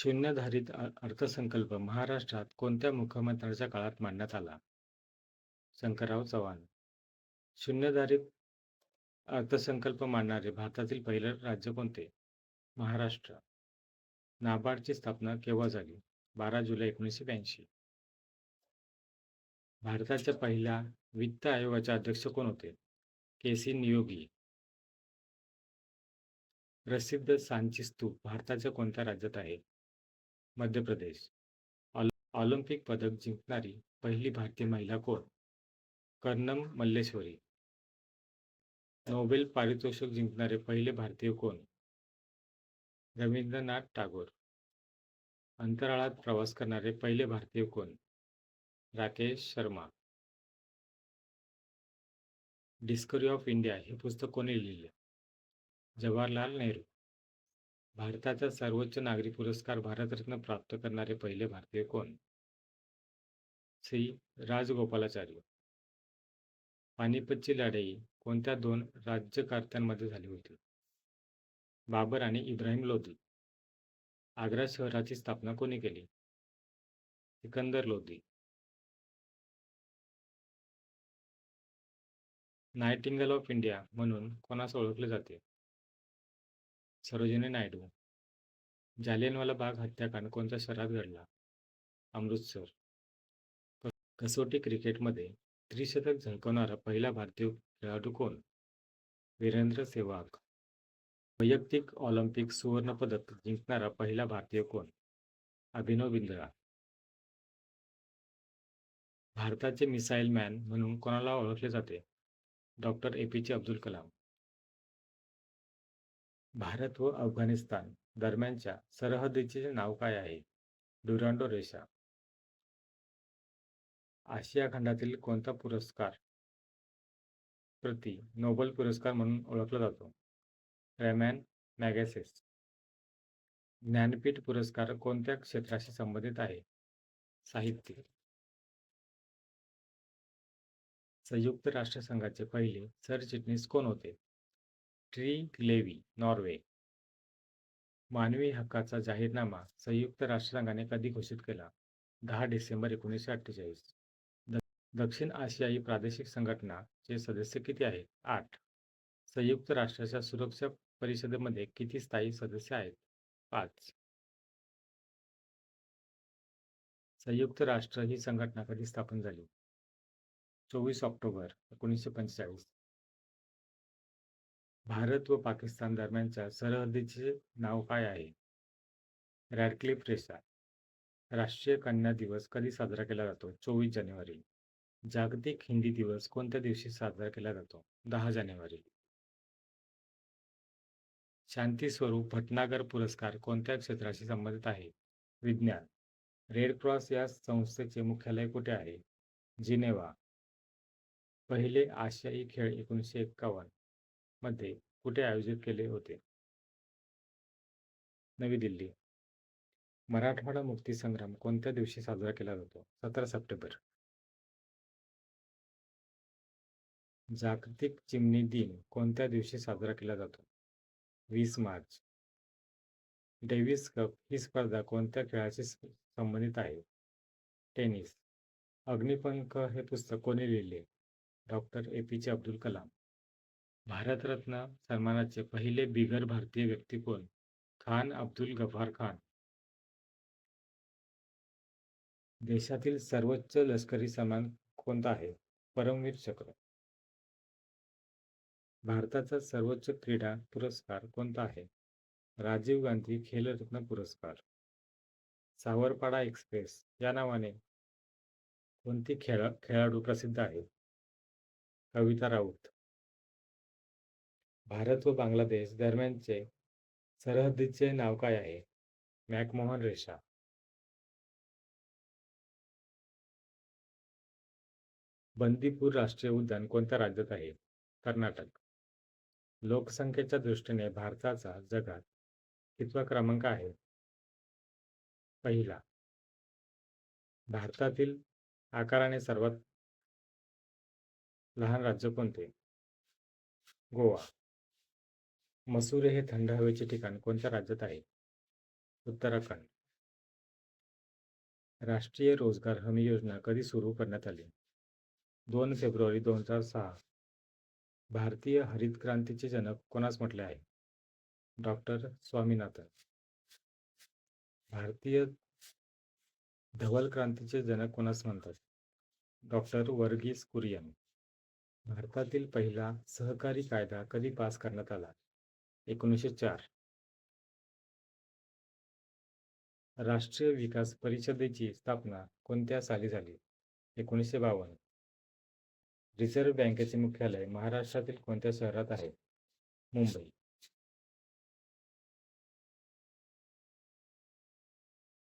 शून्यधारित अर्थसंकल्प महाराष्ट्रात कोणत्या मुख्यमंत्र्यांच्या काळात मांडण्यात आला? शंकरराव चव्हाण. शून्यधारित अर्थसंकल्प मांडणारे भारतातील पहिले राज्य कोणते? महाराष्ट्र. नाबार्डची स्थापना केव्हा झाली? बारा जुलै एकोणीसशे ब्याऐंशी. भारताच्या पहिल्या वित्त आयोगाचे अध्यक्ष कोण होते? के. सी. नियोगी. प्रसिद्ध सांची स्तूप भारताच्या कोणत्या राज्यात आहे? मध्य प्रदेश. ऑलिम्पिक पदक जिंकणारी पहिली भारतीय महिला कोण? कर्णम मल्लेश्वरी. नोबेल पारितोषिक जिंकणारे पहिले भारतीय कोण? रवींद्रनाथ टागोर. अंतराळात प्रवास करणारे पहिले भारतीय कोण? Rakesh Sharma. Discovery of India हे पुस्तक कोणी लिहिले? जवाहरलाल नेहरू. भारताचा सर्वोच्च नागरी पुरस्कार भारतरत्न प्राप्त करणारे पहिले भारतीय कोण? श्री राजगोपालाचार्य पानिपतची लढाई कोणत्या दोन राज्यकर्त्यांमध्ये झाली होती? बाबर आणि इब्राहिम लोधी आग्रा शहराची स्थापना कोणी केली? Sikandar Lodi nightingale of India म्हणून कोणास ओळखले जाते? सरोजिनी नायडू. जालियनवाला बाग हत्याकांड कोणत्या शहरात घडला? अमृतसर. कसोटी क्रिकेटमध्ये त्रिशतक झळकवणारा पहिला भारतीय खेळाडू कोण? वीरेंद्र सेहवाग. वैयक्तिक ऑलिम्पिक सुवर्णपदक जिंकणारा पहिला भारतीय कोण? अभिनव बिंद्रा. भारताचे मिसाईल मॅन म्हणून कोणाला ओळखले जाते? डॉ. एपीजे अब्दुल कलाम. भारत व अफगाणिस्तान दरम्यानच्या सरहद्दीचे नाव काय आहे? ड्युरांडो रेषा. आशिया खंडातील कोणता पुरस्कार प्रति नोबेल पुरस्कार म्हणून ओळखला जातो? रॅमॅन मॅगॅसेस ज्ञानपीठ पुरस्कार कोणत्या क्षेत्राशी संबंधित आहे? साहित्य. संयुक्त राष्ट्रसंघाचे पहिले सरचिटणीस कोण होते? Trygve Lie Norway. मानवी हक्काचा जाहीरनामा संयुक्त राष्ट्रसंघाने कधी घोषित केला? दहा डिसेंबर एकोणीसशे अठ्ठेचाळीस. दक्षिण आशियाई प्रादेशिक संघटना चे सदस्य किती आहेत? आठ. संयुक्त राष्ट्राच्या सुरक्षा परिषदेमध्ये किती स्थायी सदस्य आहेत? पाच. संयुक्त राष्ट्र ही संघटना कधी स्थापन झाली? चोवीस ऑक्टोबर एकोणीसशे पंचेचाळीस. भारत व पाकिस्तान दरम्यानच्या सरहद्दीचे नाव काय आहे? रॅडक्लिफ रेषा. राष्ट्रीय कन्या दिवस कधी साजरा केला जातो? चोवीस जानेवारी. जागतिक हिंदी दिवस कोणत्या दिवशी साजरा केला जातो? दहा जानेवारी. शांती स्वरूप भटनागर पुरस्कार कोणत्या क्षेत्राशी संबंधित आहे? विज्ञान. रेड क्रॉस या संस्थेचे मुख्यालय कुठे आहे? जिनेव्हा. पहिले आशियाई खेळ एकोणीसशे एक्कावन्न मध्ये कुठे आयोजित केले होते? नवी दिल्ली. मराठवाडा मुक्तीसंग्राम कोणत्या दिवशी साजरा केला जातो? सतरा सप्टेंबर. जागतिक चिमणी दिन कोणत्या दिवशी साजरा केला जातो? वीस मार्च. डेव्हिस कप ही स्पर्धा कोणत्या खेळाशी संबंधित आहे? टेनिस. अग्निपंख हे पुस्तक कोणी लिहिले? डॉ. एपीजे अब्दुल कलाम. भारतरत्न सन्मानाचे पहिले बिगर भारतीय व्यक्ती कोण? खान अब्दुल गफार खान. देशातील सर्वोच्च लष्करी सन्मान कोणता आहे? परमवीर चक्र. भारताचा सर्वोच्च क्रीडा पुरस्कार कोणता आहे? राजीव गांधी खेलरत्न पुरस्कार. सावरपाडा एक्सप्रेस या नावाने कोणती खेळ खेळाडू प्रसिद्ध आहे? कविता राऊत. भारत व बांगलादेश दरम्यानचे सरहद्दीचे नाव काय आहे? मॅकमोहन रेषा. बंदीपूर राष्ट्रीय उद्यान कोणत्या राज्यात आहे? कर्नाटक. लोकसंख्येच्या दृष्टीने भारताचा जगात कितवा क्रमांक आहे? पहिला. भारतातील आकाराने सर्वात लहान राज्य कोणते? गोवा. मसुरी हे थंड हवेचे ठिकाण कोणत्या राज्यात आहे? उत्तराखंड. राष्ट्रीय रोजगार हमी योजना कधी सुरू करण्यात आली? दोन फेब्रुवारी दोन हजार सहा. भारतीय हरित क्रांतीचे जनक कोणास म्हटले आहे? डॉक्टर स्वामीनाथन. भारतीय धवल क्रांतीचे जनक कोणास म्हणतात? डॉक्टर वर्गीस कुरियन. भारतातील पहिला सहकारी कायदा कधी पास करण्यात आला? एकोणीसशे चार. राष्ट्रीय विकास परिषदेची स्थापना कोणत्या साली झाली? एकोणीसशे बावन्न. रिझर्व्ह बँकेचे मुख्यालय महाराष्ट्रातील कोणत्या शहरात आहे? मुंबई.